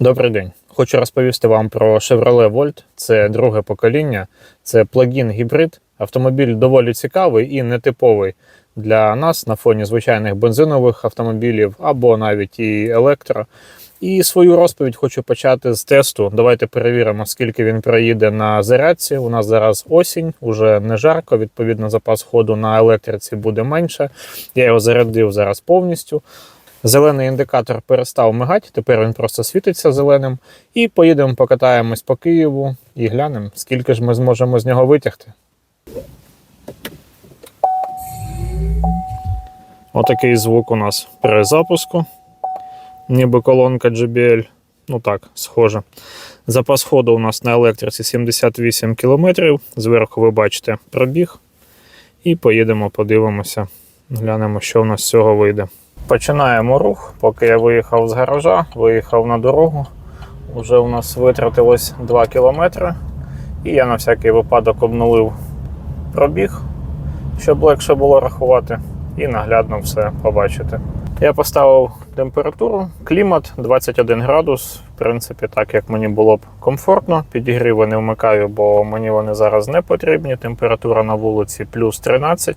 Добрий день. Хочу розповісти вам про Chevrolet Volt. Це друге покоління, це плагін гібрид. Автомобіль доволі цікавий і нетиповий для нас на фоні звичайних бензинових автомобілів або навіть і електро. І свою розповідь хочу почати з тесту. Давайте перевіримо, скільки він проїде на зарядці. У нас зараз осінь, уже не жарко. Відповідно, запас ходу на електриці буде менше. Я його зарядив зараз повністю. Зелений індикатор перестав мигати, тепер він просто світиться зеленим. І поїдемо покатаємось по Києву і глянемо, скільки ж ми зможемо з нього витягти. Отакий звук у нас при запуску. Ніби колонка JBL. Ну так, схоже. Запас ходу у нас на електриці 78 км. Зверху ви бачите пробіг. І поїдемо, подивимося, глянемо, що в нас з цього вийде. Починаємо рух. Поки я виїхав з гаража, виїхав на дорогу. Уже у нас витратилось 2 кілометри. І я на всякий випадок обнулив пробіг, щоб легше було рахувати, і наглядно все побачити. Я поставив температуру, клімат 21 градус. В принципі, так як мені було б комфортно. Підігріви не вмикаю, бо мені вони зараз не потрібні. Температура на вулиці плюс 13,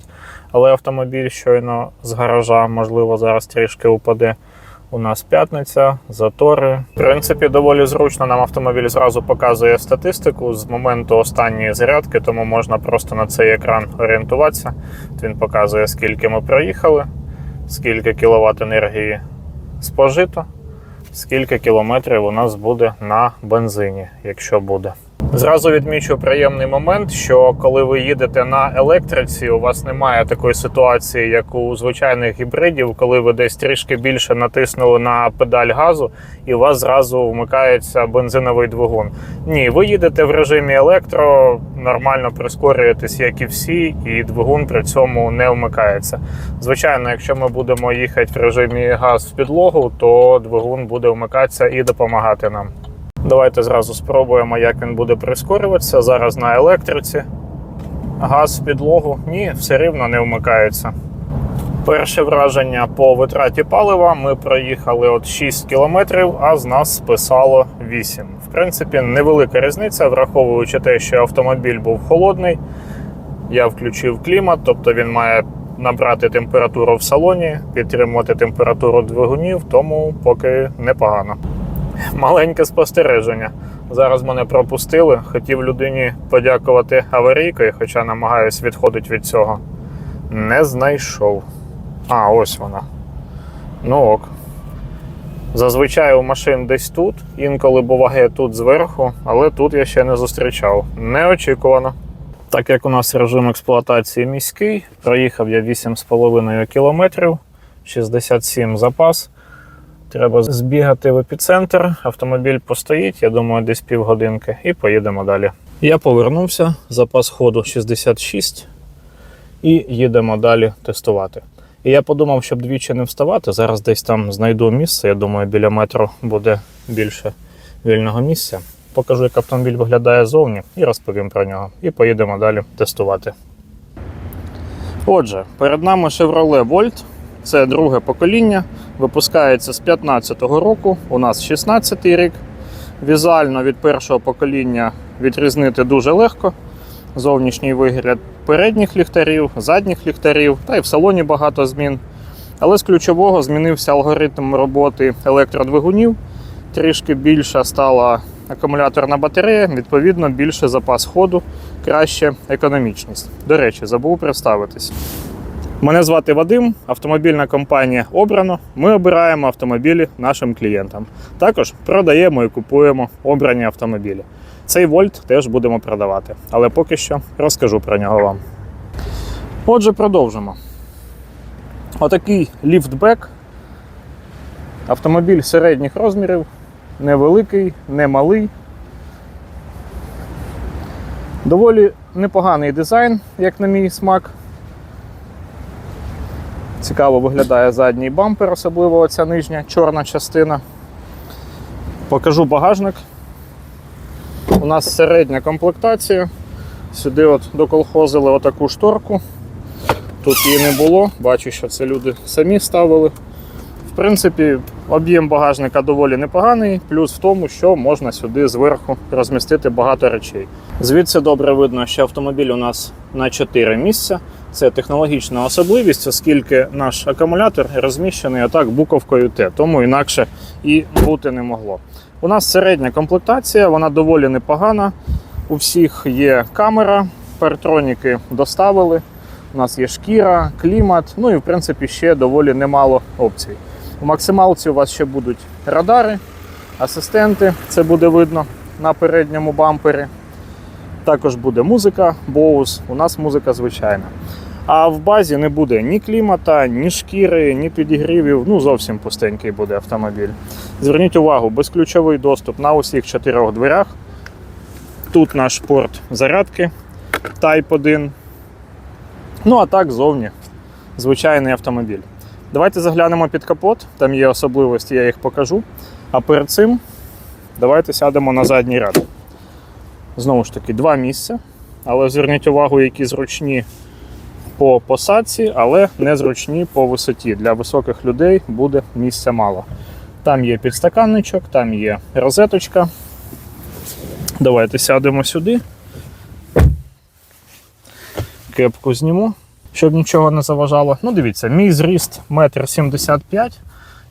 але автомобіль щойно з гаража, можливо, зараз трішки упаде. У нас п'ятниця, затори. В принципі, доволі зручно нам автомобіль зразу показує статистику з моменту останньої зарядки, тому можна просто на цей екран орієнтуватися. Він показує, скільки ми проїхали, скільки кіловат енергії спожито, скільки кілометрів у нас буде на бензині, якщо буде. Зразу відмічу приємний момент, що коли ви їдете на електриці, у вас немає такої ситуації, як у звичайних гібридів, коли ви десь трішки більше натиснули на педаль газу, і у вас зразу вмикається бензиновий двигун. Ні, ви їдете в режимі електро, нормально прискорюєтесь, як і всі, і двигун при цьому не вмикається. Звичайно, якщо ми будемо їхати в режимі газ в підлогу, то двигун буде вмикатися і допомагати нам. Давайте зразу спробуємо, як він буде прискорюватися. Зараз на електриці. Газ в підлогу. Ні, все рівно не вмикається. Перше враження по витраті палива. Ми проїхали от 6 кілометрів, а з нас списало 8. В принципі, невелика різниця, враховуючи те, що автомобіль був холодний. Я включив клімат, тобто він має набрати температуру в салоні, підтримувати температуру двигунів, тому поки непогано маленьке спостереження. Зараз мене пропустили. Хотів людині подякувати аварійкою, хоча намагаюсь відходити від цього. Не знайшов. А, ось вона. Ну ок. Зазвичай у машин десь тут, інколи буває тут зверху, але тут я ще не зустрічав. Неочікувано. Так як у нас режим експлуатації міський, проїхав я 8,5 кілометрів, 67 запас. Треба збігати в епіцентр, автомобіль постоїть, я думаю, десь півгодинки, і поїдемо далі. Я повернувся, запас ходу 66, і їдемо далі тестувати. І я подумав, щоб двічі не вставати. Зараз десь там знайду місце. Я думаю, біля метро буде більше вільного місця. Покажу, як автомобіль виглядає зовні, і розповім про нього. І поїдемо далі тестувати. Отже, перед нами Chevrolet Volt. Це друге покоління. Випускається з 15-го року. У нас 16-й рік. Візуально від першого покоління відрізнити дуже легко. Зовнішній вигляд передніх ліхтарів, задніх ліхтарів, та й в салоні багато змін. Але з ключового змінився алгоритм роботи електродвигунів. Трішки більша стала акумуляторна батарея, відповідно, більше запас ходу, краще економічність. До речі, забув представитись. Мене звати Вадим, автомобільна компанія Обрано. Ми обираємо автомобілі нашим клієнтам. Також продаємо і купуємо обрані автомобілі. Цей вольт теж будемо продавати, але поки що розкажу про нього вам. Отже, продовжимо. Отакий ліфтбек. Автомобіль середніх розмірів, невеликий, не малий. Доволі непоганий дизайн, як на мій смак. Цікаво виглядає задній бампер, особливо оця нижня чорна частина. Покажу багажник. У нас середня комплектація. Сюди от доколхозили отаку шторку. Тут її не було, бачу, що це люди самі ставили. В принципі, об'єм багажника доволі непоганий, плюс в тому, що можна сюди зверху розмістити багато речей. Звідси добре видно, що автомобіль у нас на 4 місця. Це технологічна особливість, оскільки наш акумулятор розміщений отак буковкою Т, тому інакше і бути не могло. У нас середня комплектація, вона доволі непогана. У всіх є камера, паратроніки доставили. У нас є шкіра, клімат, ну і в принципі ще доволі немало опцій. У максималці у вас ще будуть радари, асистенти, це буде видно на передньому бампері. Також буде музика, Bose, у нас музика звичайна. А в базі не буде ні клімата, ні шкіри, ні підігрівів. Ну зовсім пустенький буде автомобіль. Зверніть увагу, безключовий доступ на усіх чотирьох дверях. Тут наш порт зарядки Type 1. Ну а так зовні звичайний автомобіль. Давайте заглянемо під капот, там є особливості, я їх покажу. А перед цим давайте сядемо на задній ряд. Знову ж таки, два місця. Але зверніть увагу, які зручні по посадці, але не зручні по висоті. Для високих людей буде місця мало. Там є підстаканничок, там є розеточка. Давайте сядемо сюди. Кепку зніму, щоб нічого не заважало. Ну, дивіться, мій зріст 1,75 м.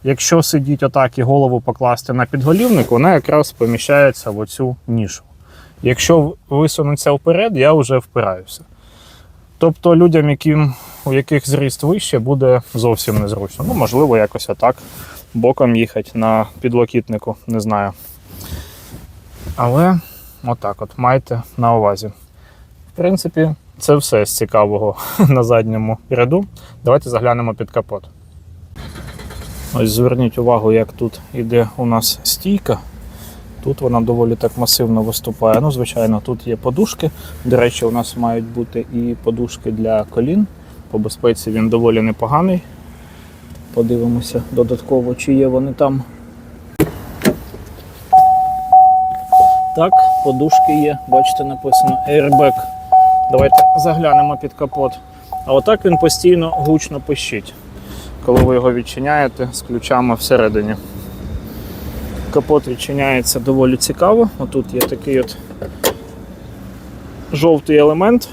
Якщо сидіть отак і голову покласти на підголівник, вона якраз поміщається в оцю нішу. Якщо висунеться вперед, я вже впираюся. Тобто людям, яким, у яких зріст вище, буде зовсім незручно. Ну, можливо, якось отак боком їхати на підлокітнику, не знаю. Але отак от майте на увазі. В принципі, це все з цікавого на задньому ряду. Давайте заглянемо під капот. Ось зверніть увагу, як тут іде у нас стійка. Тут вона доволі так масивно виступає. Ну, звичайно, тут є подушки. До речі, у нас мають бути і подушки для колін. По безпеці він доволі непоганий. Подивимося додатково, чи є вони там. Так, подушки є, бачите, написано Airbag. Давайте заглянемо під капот. А отак він постійно гучно пищить, коли ви його відчиняєте з ключами всередині. Капот відчиняється доволі цікаво. Отут є такий от жовтий елемент.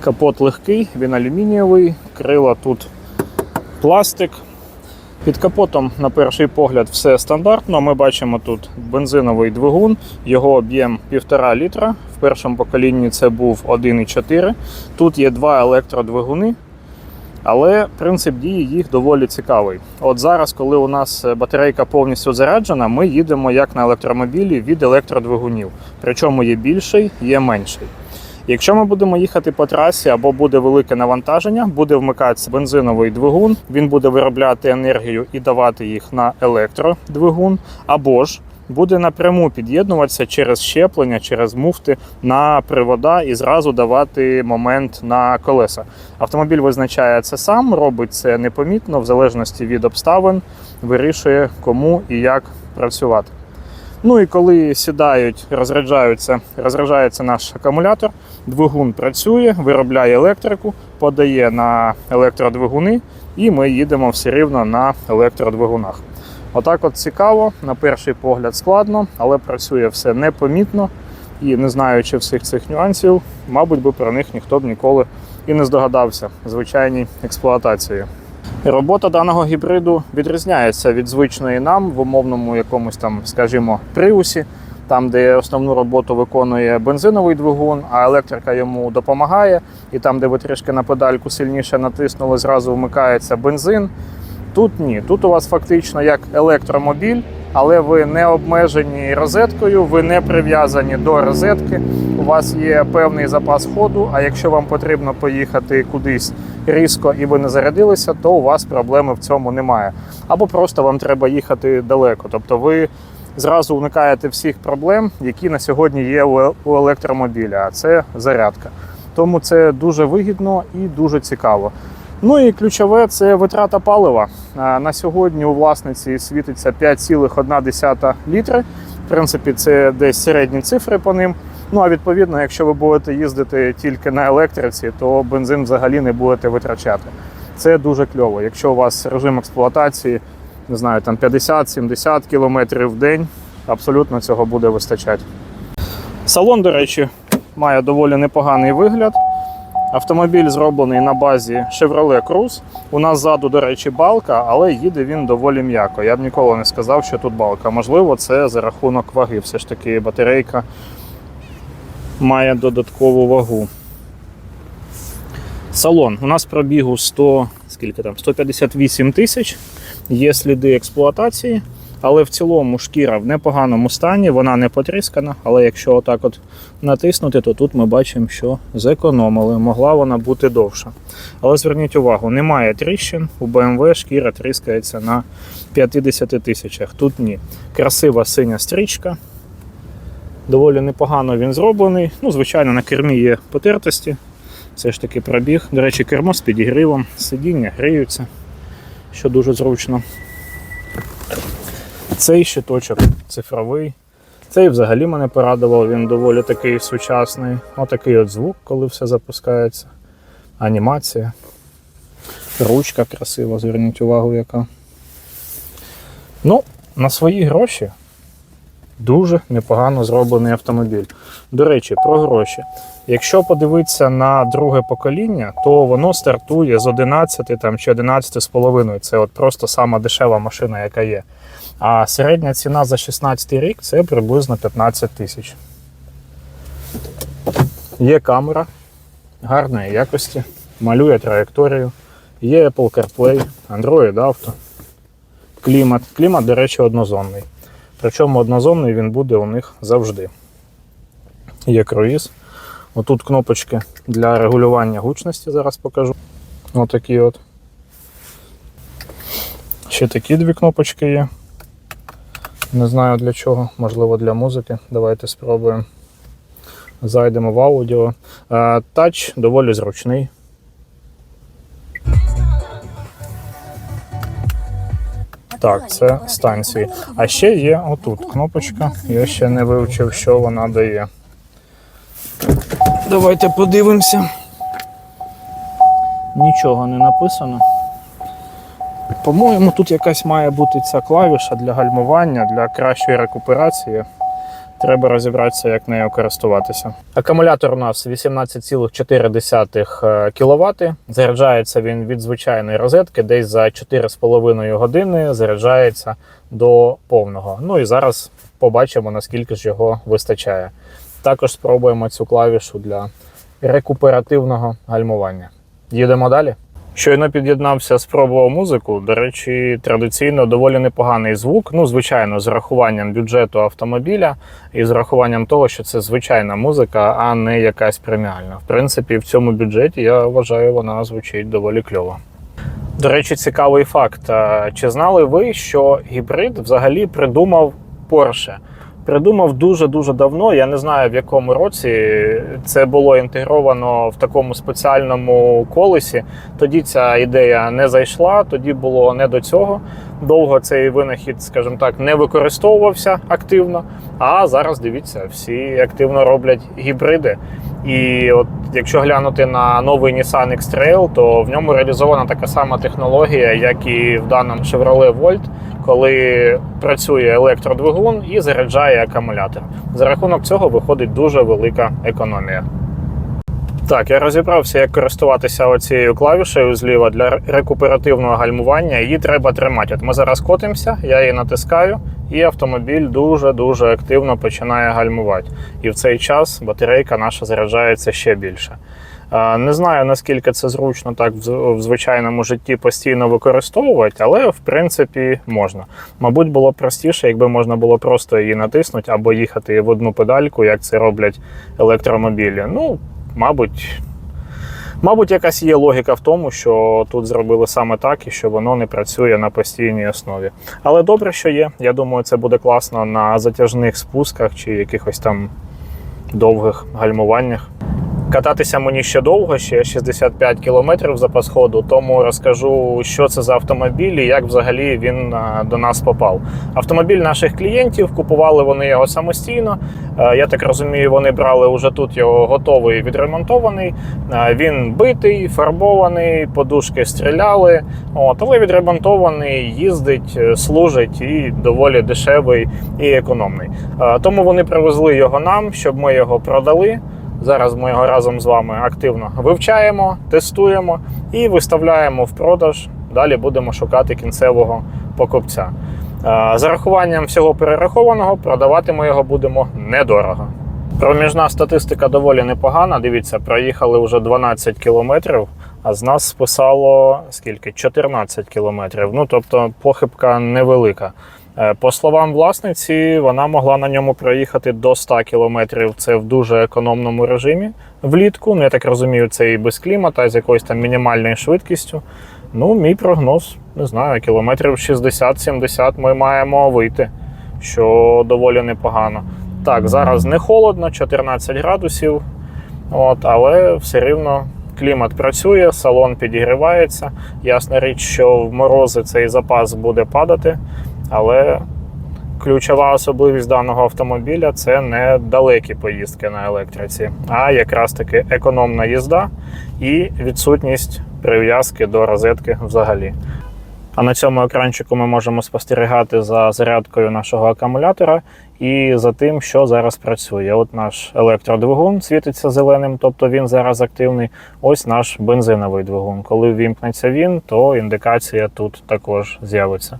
Капот легкий, він алюмінієвий, крила тут пластик. Під капотом, на перший погляд, все стандартно. Ми бачимо тут бензиновий двигун, його об'єм 1,5 літра. В першому поколінні це був 1,4. Тут є два електродвигуни. Але принцип дії їх доволі цікавий. От зараз, коли у нас батарейка повністю заряджена, ми їдемо як на електромобілі від електродвигунів. Причому є більший, є менший. Якщо ми будемо їхати по трасі або буде велике навантаження, буде вмикатися бензиновий двигун, він буде виробляти енергію і давати їх на електродвигун, або ж буде напряму під'єднуватися через щеплення, через муфти на привода і зразу давати момент на колеса. Автомобіль визначає це сам, робить це непомітно, в залежності від обставин, вирішує кому і як працювати. Ну і коли сідають, розряджаються, розряджається наш акумулятор, двигун працює, виробляє електрику, подає на електродвигуни, і ми їдемо все рівно на електродвигунах. Отак от цікаво, на перший погляд складно, але працює все непомітно і не знаючи всіх цих нюансів, мабуть би про них ніхто б ніколи і не здогадався звичайній експлуатації. Робота даного гібриду відрізняється від звичної нам в умовному якомусь там, скажімо, приусі, там, де основну роботу виконує бензиновий двигун, а електрика йому допомагає. І там, де ви трішки на педальку сильніше натиснули, зразу вмикається бензин. Тут ні. Тут у вас фактично як електромобіль, але ви не обмежені розеткою, ви не прив'язані до розетки. У вас є певний запас ходу. А якщо вам потрібно поїхати кудись різко і ви не зарядилися, то у вас проблеми в цьому немає. Або просто вам треба їхати далеко. Тобто ви зразу уникаєте всіх проблем, які на сьогодні є у електромобіля, а це зарядка. Тому це дуже вигідно і дуже цікаво. Ну і ключове це витрата палива. На сьогодні у власниці світиться 5,1 літри. В принципі, це десь середні цифри по ним. Ну а відповідно, якщо ви будете їздити тільки на електриці, то бензин взагалі не будете витрачати. Це дуже кльово. Якщо у вас режим експлуатації, не знаю, там 50-70 км в день, абсолютно цього буде вистачати. Салон, до речі, має доволі непоганий вигляд. Автомобіль зроблений на базі Chevrolet Cruze. У нас ззаду, до речі, балка, але їде він доволі м'яко. Я б ніколи не сказав, що тут балка. Можливо, це за рахунок ваги. Все ж таки батарейка має додаткову вагу. Салон. У нас пробігу 100, скільки там, 158 тисяч. Є сліди експлуатації, але в цілому шкіра в непоганому стані, вона не потріскана, але якщо отак от натиснути, то тут ми бачимо, що зекономили. Могла вона бути довша. Але зверніть увагу, немає тріщин. У BMW шкіра тріскається на 50 тисячах. Тут ні. Красива синя стрічка. Доволі непогано він зроблений. Ну, звичайно, на кермі є потертості. Все ж таки пробіг. До речі, кермо з підігрівом, сидіння гріються, що дуже зручно. Цей щиточок цифровий. Цей взагалі мене порадував, він доволі такий сучасний. Отакий от звук, коли все запускається. Анімація. Ручка красива, зверніть увагу, яка. Ну, на свої гроші дуже непогано зроблений автомобіль. До речі, про гроші. Якщо подивитися на друге покоління, то воно стартує з 11 там, чи 11,5. Це от просто сама дешева машина, яка є. А середня ціна за 16 рік це приблизно 15 тисяч. Є камера гарної якості, малює траєкторію. Є Apple CarPlay, Android Auto, клімат. Клімат, до речі, однозонний. Причому однозонний він буде у них завжди. Є круїз. Отут кнопочки для регулювання гучності, зараз покажу. Отакі от. Ще такі дві кнопочки є. Не знаю для чого, можливо для музики. Давайте спробуємо. Зайдемо в аудіо. Е, Тач доволі зручний. Так, це станції. А ще є отут кнопочка. Я ще не вивчив, що вона дає. Давайте подивимося. Нічого не написано. По-моєму, тут якась має бути ця клавіша для гальмування, для кращої рекуперації. Треба розібратися, як нею користуватися. Акумулятор у нас 18,4 кВт. Заряджається він від звичайної розетки, десь за 4,5 години заряджається до повного. Ну і зараз побачимо, наскільки ж його вистачає. Також спробуємо цю клавішу для рекуперативного гальмування. Їдемо далі. Щойно під'єднався, спробував музику. До речі, традиційно доволі непоганий звук. Ну, звичайно, з рахуванням бюджету автомобіля і з рахуванням того, що це звичайна музика, а не якась преміальна. В принципі, в цьому бюджеті я вважаю, вона звучить доволі кльово. До речі, цікавий факт. Чи знали ви, що гібрид взагалі придумав Porsche? Придумав дуже-дуже давно. Я не знаю в якому році це було інтегровано в такому спеціальному колесі. Тоді ця ідея не зайшла, тоді було не до цього. Довго цей винахід, скажімо так, не використовувався активно. А зараз дивіться, всі активно роблять гібриди. І от якщо глянути на новий Nissan X-Trail, то в ньому реалізована така сама технологія, як і в даному Chevrolet Volt, коли працює електродвигун і заряджає акумулятор. За рахунок цього виходить дуже велика економія. Так, я розібрався, як користуватися оцією клавішею зліва для рекуперативного гальмування. Її треба тримати. От ми зараз котимося, я її натискаю, і автомобіль дуже-дуже активно починає гальмувати. І в цей час батарейка наша заряджається ще більше. Не знаю наскільки це зручно так в звичайному житті постійно використовувати, але в принципі можна. Мабуть, було б простіше, якби можна було просто її натиснути або їхати в одну педальку, як це роблять електромобілі. Ну, мабуть. Мабуть, якась є логіка в тому, що тут зробили саме так і що воно не працює на постійній основі. Але добре, що є. Я думаю, це буде класно на затяжних спусках чи якихось там довгих гальмуваннях. Кататися мені ще довго, ще 65 кілометрів запас ходу, тому розкажу, що це за автомобіль і як взагалі він до нас попав. Автомобіль наших клієнтів купували вони його самостійно. Е, Я так розумію, вони брали уже тут його готовий відремонтований. Е, Він битий, фарбований, подушки стріляли. От, але відремонтований, їздить, е, служить і доволі дешевий і економний. Е, Тому вони привезли його нам, щоб ми його продали. Зараз ми його разом з вами активно вивчаємо, тестуємо і виставляємо в продаж. Далі будемо шукати кінцевого покупця. Е, За рахуванням всього перерахованого, продавати ми його будемо недорого. Проміжна статистика доволі непогана. Дивіться, проїхали вже 12 кілометрів, а з нас списало скільки? 14 кілометрів. Ну тобто похибка невелика. Е, По словам власниці, вона могла на ньому проїхати до 100 кілометрів. Це в дуже економному режимі влітку. Ну, я так розумію, це і без клімата, з якоюсь там мінімальною швидкістю. Ну, мій прогноз, не знаю, кілометрів 60-70 ми маємо вийти, що доволі непогано. Так, зараз не холодно, 14 градусів, от, але все рівно клімат працює, салон підігрівається. Ясна річ, що в морози цей запас буде падати, але ключова особливість даного автомобіля це не далекі поїздки на електриці, а якраз таки економна їзда і відсутність прив'язки до розетки взагалі. А на цьому екранчику ми можемо спостерігати за зарядкою нашого акумулятора і за тим, що зараз працює. От наш електродвигун світиться зеленим, тобто він зараз активний. Ось наш бензиновий двигун. Коли ввімкнеться він, то індикація тут також з'явиться.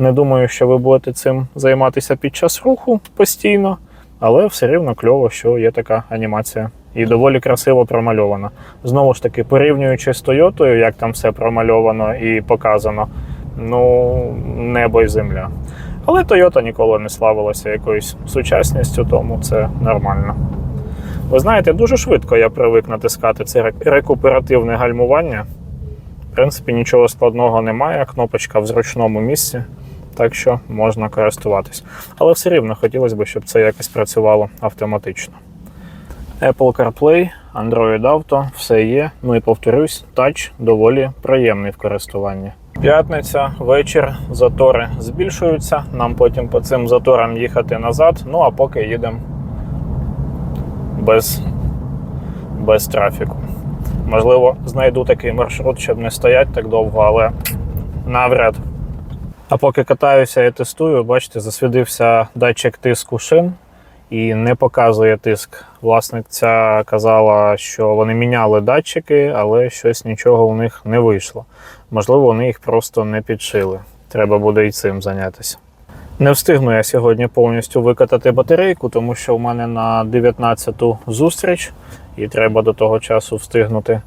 Не думаю, що ви будете цим займатися під час руху постійно, але все рівно кльово, що є така анімація. І доволі красиво промальована. Знову ж таки, порівнюючи з Тойотою, як там все промальовано і показано, ну, небо і земля. Але Toyota ніколи не славилася якоюсь сучасністю, тому це нормально. Ви знаєте, дуже швидко я привик натискати це рекуперативне гальмування. В принципі, нічого складного немає, кнопочка в зручному місці, так що можна користуватись. Але все рівно хотілося б, щоб це якось працювало автоматично. Apple CarPlay, Android Auto, все є. Ну і повторюсь, тач доволі приємний в користуванні. П'ятниця, вечір, затори збільшуються. Нам потім по цим заторам їхати назад. Ну а поки їдемо без, без трафіку. Можливо, знайду такий маршрут, щоб не стояти так довго, але навряд. А поки катаюся і тестую, бачите, засвідився датчик тиску шин і не показує тиск. Власниця казала, що вони міняли датчики, але щось нічого у них не вийшло. Можливо, вони їх просто не підшили. Треба буде і цим зайнятися. Не встигну я сьогодні повністю викатати батарейку, тому що в мене на 19-ту зустріч і треба до того часу встигнути.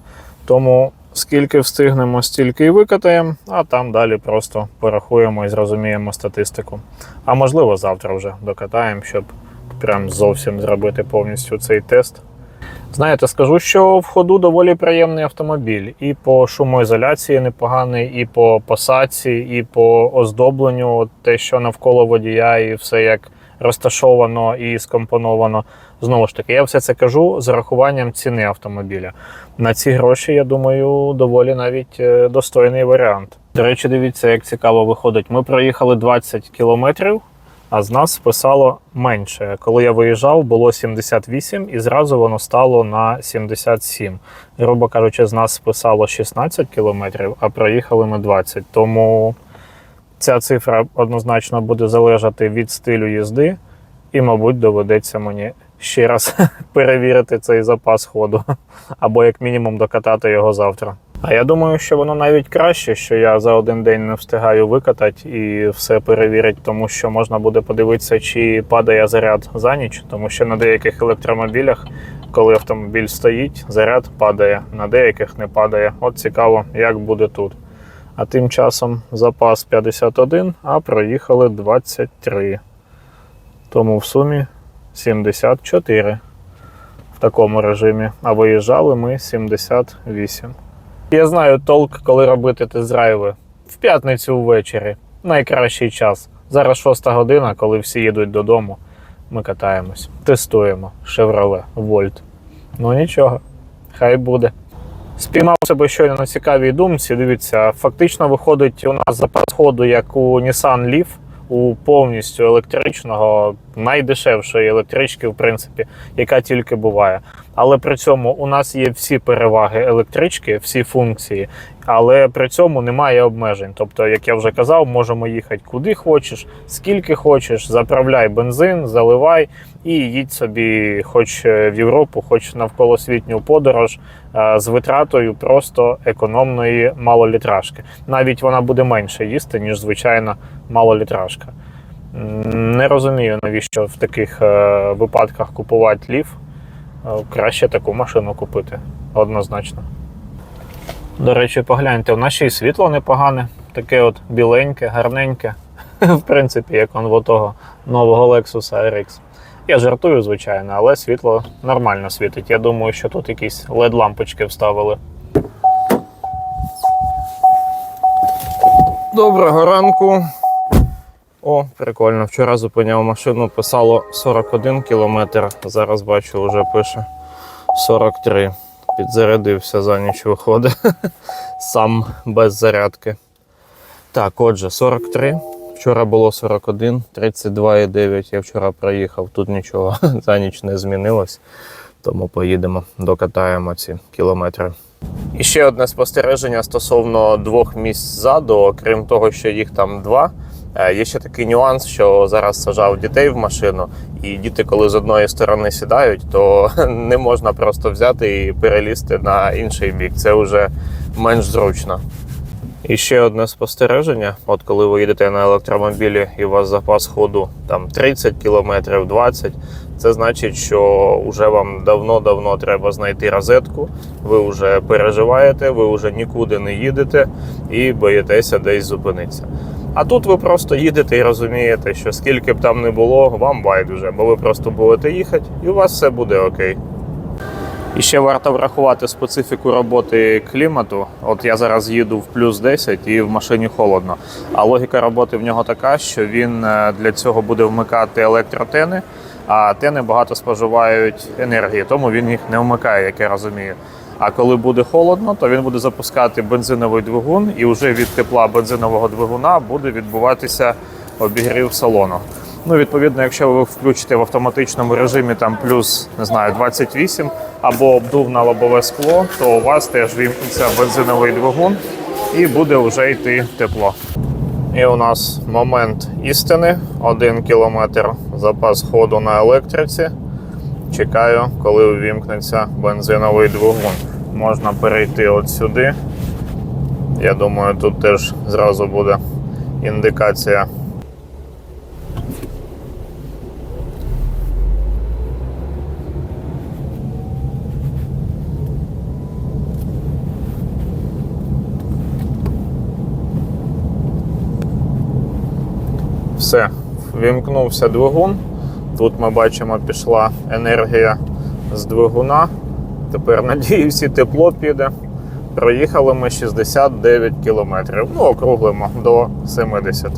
Тому скільки встигнемо, стільки і викатаємо, а там далі просто порахуємо і зрозуміємо статистику. А можливо, завтра вже докатаємо, щоб прям зовсім зробити повністю цей тест. Знаєте, скажу, що в ходу доволі приємний автомобіль. І по шумоізоляції непоганий, і по посадці, і по оздобленню, те, що навколо водія, і все як розташовано і скомпоновано. Знову ж таки, я все це кажу з урахуванням ціни автомобіля. На ці гроші, я думаю, доволі навіть е, достойний варіант. До речі, дивіться, як цікаво виходить. Ми проїхали 20 кілометрів, а з нас списало менше. Коли я виїжджав, було 78, і зразу воно стало на 77. Грубо кажучи, з нас списало 16 кілометрів, а проїхали ми 20. Тому ця цифра однозначно буде залежати від стилю їзди, і, мабуть, доведеться мені ще раз перевірити цей запас ходу, або як мінімум докатати його завтра. А я думаю, що воно навіть краще, що я за один день не встигаю викатати і все перевірити, тому що можна буде подивитися, чи падає заряд за ніч, тому що на деяких електромобілях, коли автомобіль стоїть, заряд падає, на деяких не падає. От цікаво, як буде тут. А тим часом запас 51, а проїхали 23. Тому в сумі 74 в такому режимі. А виїжджали ми 78. Я знаю толк, коли робити тест-драйви. В п'ятницю ввечері. Найкращий час. Зараз 6 година, коли всі їдуть додому. Ми катаємось, тестуємо Chevrolet Volt. Ну нічого. Хай буде. Спіймав себе щойно на цікавій думці. Дивіться, фактично виходить у нас запас ходу, як у Nissan Leaf, у повністю електричного, найдешевшої електрички, в принципі, яка тільки буває. Але при цьому у нас є всі переваги електрички, всі функції, але при цьому немає обмежень. Тобто, як я вже казав, можемо їхати куди хочеш, скільки хочеш, заправляй бензин, заливай і їдь собі, хоч е, в Європу, хоч навколосвітню подорож е, з витратою просто економної малолітражки. Навіть вона буде менше їсти, ніж звичайна малолітражка. Не розумію, навіщо в таких е, випадках купувати лів. Е, Краще таку машину купити, однозначно. До речі, погляньте, у нас ще й світло непогане, таке от біленьке, гарненьке. В принципі, як он в того нового Lexus RX. Я жартую, звичайно, але світло нормально світить. Я думаю, що тут якісь LED-лампочки вставили. Доброго ранку. О, прикольно. Вчора зупиняв машину, писало 41 кілометр. Зараз бачу, вже пише 43. Підзарядився за ніч виходить. Сам без зарядки. Так, отже, 43. Вчора було 41, 32,9. Я вчора проїхав, тут нічого за ніч не змінилось. Тому поїдемо, докатаємо ці кілометри. І ще одне спостереження стосовно двох місць ззаду, окрім того, що їх там два. Е, Є ще такий нюанс, що зараз сажав дітей в машину, і діти, коли з одної сторони сідають, то не можна просто взяти і перелізти на інший бік. Це вже менш зручно. І ще одне спостереження: от коли ви їдете на електромобілі і у вас запас ходу там 30 км, 20 це значить, що вже вам давно-давно треба знайти розетку. Ви вже переживаєте, ви вже нікуди не їдете і боїтеся десь зупинитися. А тут ви просто їдете і розумієте, що скільки б там не було, вам байдуже, бо ви просто будете їхати, і у вас все буде окей. І ще варто врахувати специфіку роботи клімату. От я зараз їду в плюс 10 і в машині холодно. А логіка роботи в нього така, що він е, для цього буде вмикати електротени, а тени багато споживають енергії, тому він їх не вмикає, як я розумію. А коли буде холодно, то він буде запускати бензиновий двигун, і вже від тепла бензинового двигуна буде відбуватися обігрів салону. Ну, відповідно, якщо ви включите в автоматичному режимі там плюс не знаю 28 або обдув на лобове скло, то у вас теж вімкнеться бензиновий двигун і буде вже йти тепло. І у нас момент істини: 1 кілометр запас ходу на електриці. Чекаю, коли увімкнеться бензиновий двигун. Можна перейти от сюди. Я думаю, тут теж зразу буде індикація Все, вімкнувся двигун. Тут ми бачимо, пішла енергія з двигуна. Тепер, надіюсь, і тепло піде. Проїхали ми 69 кілометрів. Ну, округлимо до 70.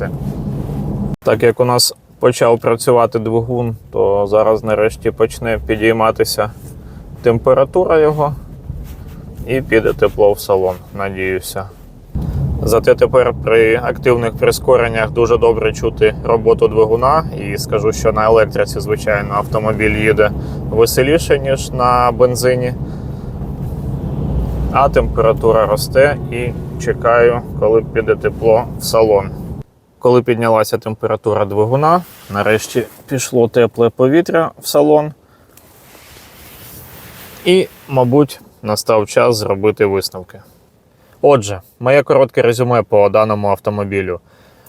Так як у нас почав працювати двигун, то зараз нарешті почне підійматися температура його і піде тепло в салон, надіюся. Зате тепер при активних прискореннях дуже добре чути роботу двигуна. І скажу, що на електриці, звичайно, автомобіль їде веселіше, ніж на бензині. А температура росте і чекаю, коли піде тепло в салон. Коли піднялася температура двигуна, нарешті пішло тепле повітря в салон. І, мабуть, настав час зробити висновки. Отже, моє коротке резюме по даному автомобілю.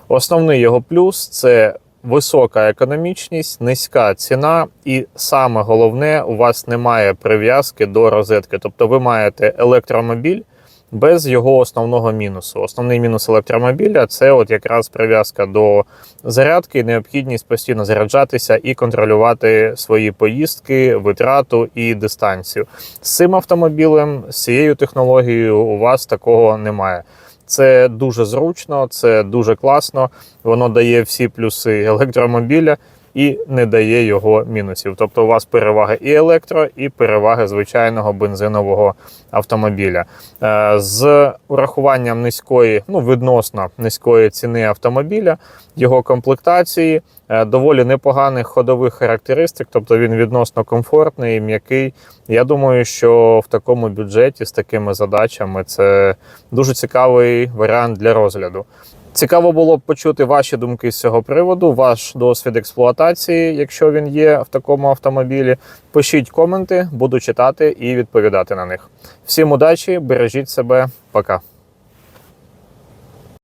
Основний його плюс це висока економічність, низька ціна, і саме головне, у вас немає прив'язки до розетки. Тобто ви маєте електромобіль без його основного мінусу. Основний мінус електромобіля це от якраз прив'язка до зарядки, необхідність постійно заряджатися і контролювати свої поїздки, витрату і дистанцію. З цим автомобілем, з цією технологією, у вас такого немає. Це дуже зручно, це дуже класно. Воно дає всі плюси електромобіля і не дає його мінусів. Тобто у вас переваги і електро, і переваги звичайного бензинового автомобіля. Е, З урахуванням низької, ну відносно низької ціни автомобіля, його комплектації, е, доволі непоганих ходових характеристик, тобто він відносно комфортний, м'який. Я думаю, що в такому бюджеті з такими задачами це дуже цікавий варіант для розгляду. Цікаво було б почути ваші думки з цього приводу, ваш досвід експлуатації, якщо він є в такому автомобілі. Пишіть коменти, буду читати і відповідати на них. Всім удачі, бережіть себе, пока.